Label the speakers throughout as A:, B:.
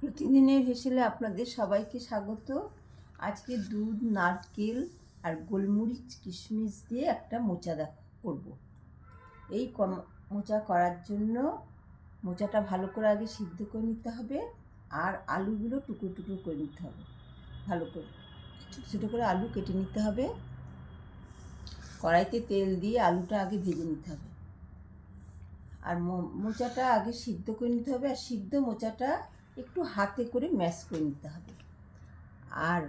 A: প্রতিদিনের হেসেলে আপনাদের সবাইকে স্বাগত। আজকে দুধ, নারকেল আর গোলমরিচ, কিশমিশ দিয়ে একটা মোচা করব। এই মোচা করার জন্য মোচাটা ভালো করে আগে সিদ্ধ করে নিতে হবে আর আলুগুলো টুকরো টুকরো করে নিতে হবে। ভালো করে। ছোটো ছোটো করে আলু কেটে নিতে হবে। কড়াইতে তেল দিয়ে আলুটা আগে ভেজে নিতে হবে। আর মোচাটা আগে সিদ্ধ করে নিতে হবে। আর সিদ্ধ মোচাটা একটু হাতে করে ম্যাশ করে নিতে হবে। আর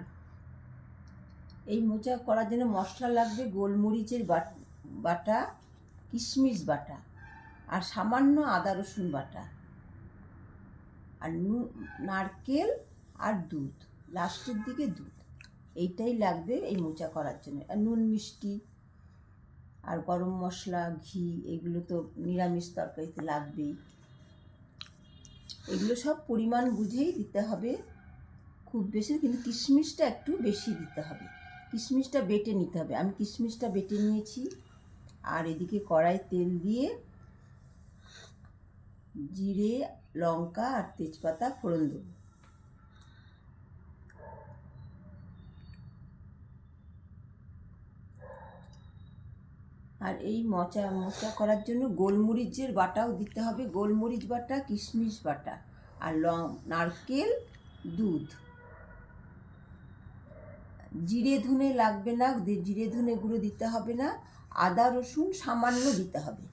A: এই মোচা করার জন্য মশলা লাগবে গোলমরিচের বাট- কিশমিশ বাটা আর সামান্য আদা রসুন বাটা আর নারকেল আর দুধ, লাস্টের দিকে দুধ। এইটাই লাগবে এই মোচা করার জন্য। আর নুন মিষ্টি আর গরম মশলা, ঘি এগুলো তো নিরামিষ তরকারিতে লাগবেই। এগুলো সব পরিমাণ বুঝেই দিতে হবে খুব বেশি, কিন্তু কিশমিশটা একটু বেশি দিতে হবে। কিশমিশটা বেটে নিতে হবে। আমি কিশমিশটা বেটে নিয়েছি। আর এদিকে কড়াই তেল দিয়ে জিরে, লঙ্কা আর তেজপাতা ফোড়ন দেবো। আর এই মোচা মোচা করার জন্য গোলমরিচের বাটাও দিতে হবে। গোলমরিচ বাটা, কিশমিশ বাটা আর লং, নারকেল, দুধ। জিরে, ধনে লাগবে না জিরে, ধনে গুঁড়ো দিতে হবে না। আদা, রসুন সামান্য দিতে হবে।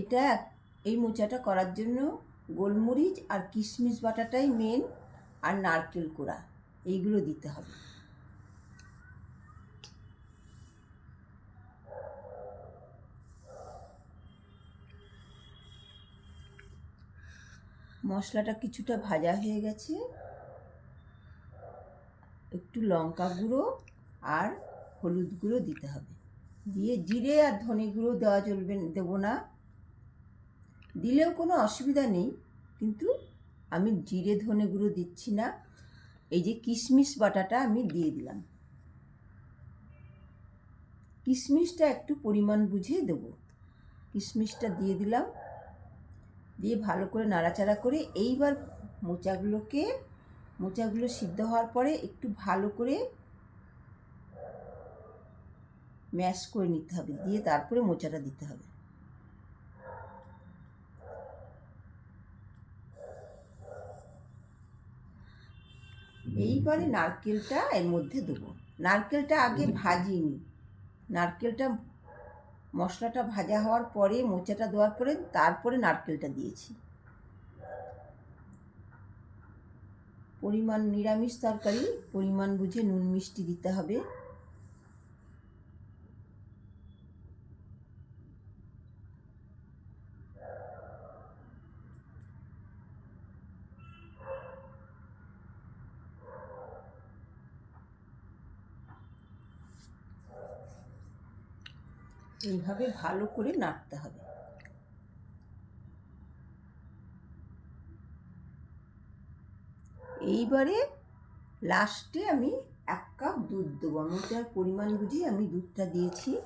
A: এটা এই মোচাটা করার জন্য গোলমরিচ আর কিশমিশ বাটাটাই মেন আর নারকেল কোড়া। এইগুলো দিতে হবে। মশলাটা কিছুটা ভাজা হয়ে গেছে। একটু লঙ্কা গুঁড়ো আর হলুদ গুঁড়ো দিতে হবে। দিয়ে জিরে আর ধনে গুঁড়ো দেওয়া চলবে, দেবো না। দিলেও কোনো অসুবিধা নেই, কিন্তু আমি জিরে ধনে গুঁড়ো দিচ্ছি না, এই যে কিশমিশ বাটাটা আমি দিয়ে দিলাম। কিশমিশটা একটু পরিমাণ বুঝে দেবো। কিশমিশটা দিয়ে দিলাম, দিয়ে ভালো করে নাড়াচাড়া করে এইবার মোচাগুলোকে, মোচাগুলো সিদ্ধ হওয়ার পরে একটু ভালো করে ম্যাশ করে নিতে হবে, দিয়ে তারপরে মোচাটা দিতে হবে। এইবারে নারকেলটা এর মধ্যে দেবো। নারকেলটা আগে ভাজিনি। নারকেলটা মশলাটা ভাজা হওয়ার পরে মোচাটা দেওয়ার পরে তারপরে নারকেলটা দিয়েছি। পরিমাণ নিরামিষ তরকারি পরিমাণ বুঝে নুন মিষ্টি দিতে হবে। এইভাবে ভালো করে নাড়তে হবে। এইবারে লাস্টে আমি এক কাপ দুধ দেবো। আমি যার পরিমাণ বুঝি আমি দুধটা দিয়েছি।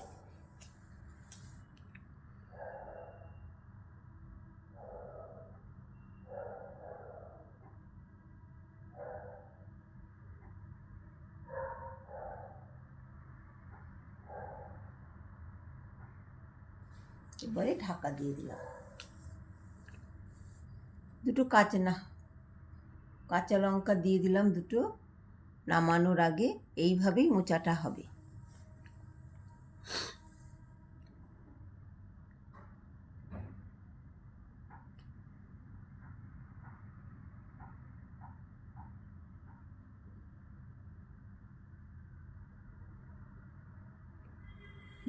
A: এবারে ঢাকা দিয়ে দিলাম। দুটো কাঁচা কাঁচা লঙ্কা দিয়ে দিলাম দুটো, নামানোর আগে এইভাবেই মোচাটা হবে।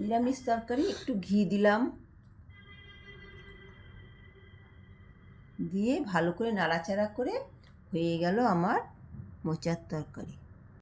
A: নিরামিষ তরকারি একটু ঘি দিলাম। দিয়ে ভালো করে নাড়াচাড়া করে হয়ে গেল আমার মোচার তরকারি।